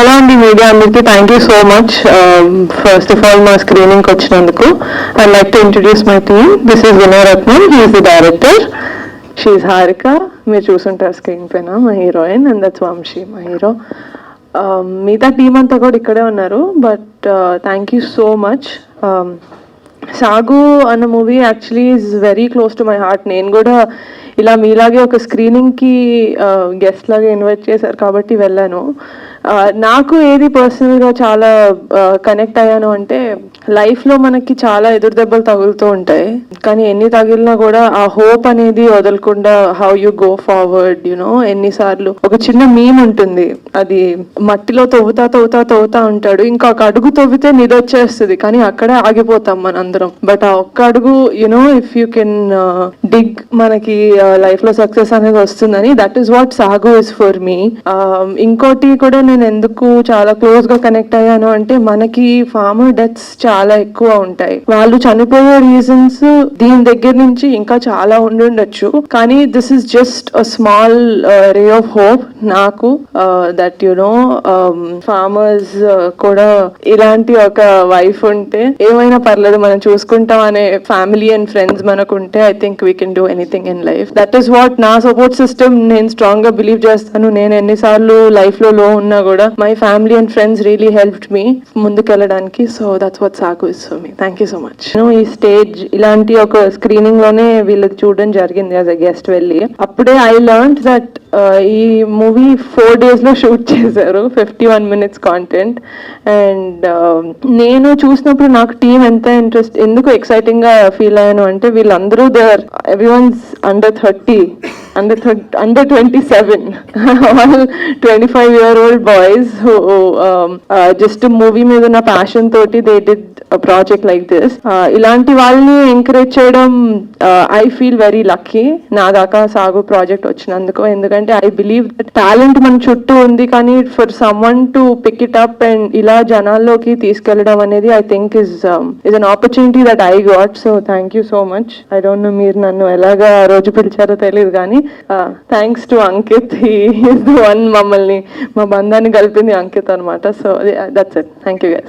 Hello అండి media అందరికీ. Thank you so much first of all మా స్క్రీనింగ్కి వచ్చినందుకు. I like to introduce my team this is Vinayaratnam he is the director she is Harika మీరు చూసుంటారు screen పైన మా హీరోయిన్ అండ్ దట్స్ వంశీ మా హీరో మిగతా టీం అంతా కూడా ఇక్కడే ఉన్నారు but thank you so much Saagu అన్న movie actually is very close to my heart నేను కూడా ఇలా మీలాగే ఒక స్క్రీనింగ్కి గెస్ట్ uh, లాగా ఇన్వైట్ చేశారు కాబట్టి వెళ్ళాను. నాకు ఏది పర్సనల్గా చాలా కనెక్ట్ అయ్యాను అంటే లైఫ్లో మనకి చాలా ఎదురు దెబ్బలు తగులుతూ ఉంటాయి. కానీ ఎన్ని తగిలినా కూడా ఆ హోప్ అనేది వదలకుండా how you go forward you know ఎన్నిసార్లు. ఒక చిన్న మీమ్ ఉంటుంది. అది మట్టిలో తవ్వుతా తవ్వుతా తవ్వుతా ఉంటాడు. ఇంకా ఒక అడుగు తవ్వితే నిదొచ్చేస్తుంది కానీ అక్కడే ఆగిపోతాం మనందరం. బట్ ఆ ఒక్క అడుగు you know if you can dig మనకి లైఫ్లో సక్సెస్ అనేది వస్తుందని that is what Saagu is for me ఇంకోటి కూడా నేను ఎందుకు చాలా క్లోజ్గా కనెక్ట్ అయ్యాను అంటే మనకి ఫార్మర్ డెత్స్ చాలా ఎక్కువ ఉంటాయి. వాళ్ళు చనిపోయే రీజన్స్ దీని దగ్గర నుంచి ఇంకా చాలా ఉండుండొచ్చు కానీ this is just a small ray of hope నాకు దట్ యు నో ఫార్మర్స్ కూడా ఇలాంటి ఒక వైఫ్ ఉంటే ఏమైనా పర్లేదు మనం చూసుకుంటాం అనే ఫ్యామిలీ అండ్ ఫ్రెండ్స్ మనకు ఉంటే I think we can do anything in life that is what నా సపోర్ట్ సిస్టమ్ నేను స్ట్రాంగ్గా బిలీవ్ చేస్తాను. నేను ఎన్నిసార్లు లైఫ్లో లో ఉన్నా కూడా my family and friends really helped me ముందుకెళ్ళడానికి. So that's what Saagu is for me thank you so much ఈ స్టేజ్ ఇలాంటి ఒక స్క్రీనింగ్లోనే వీళ్ళకి చూడడం జరిగింది యాజ్ అ గెస్ట్ వెళ్ళి. అప్పుడే ఐ లర్న్ దట్ ఈ మూవీ ఫోర్ డేస్లో షూట్ చేశారు. Fifty one minutes content and నేను చూసినప్పుడు నాకు టీం ఎంత ఇంట్రెస్ట్ ఎందుకు ఎక్సైటింగ్గా ఫీల్ అయ్యాను అంటే వీళ్ళందరూ there every ones under thirty under under twenty seven twenty five year old boys just movie మీద ఉన్న ప్యాషన్ తోటి they did project like this ఇలాంటి వాళ్ళని ఎంకరేజ్ చేయడం ఐ ఫీల్ వెరీ లక్కీ నా దాకా సాగు ప్రాజెక్ట్ వచ్చినందుకు. ఎందుకంటే ఐ బిలీవ్ టాలెంట్ మన చుట్టూ ఉంది కానీ for someone to pick it up and ఇలా జనాల్లోకి తీసుకెళ్ళడం అనేది I think is is an opportunity that I got so thank you so much I don't know మీరు నన్ను ఎలాగా రోజు పిలిచారో తెలియదు కానీ థ్యాంక్స్ టు అంకిత్ ఈ వన్ మమ్మల్ని మా బంధాన్ని కలిపింది అంకిత్ అనమాట so that's it thank you guys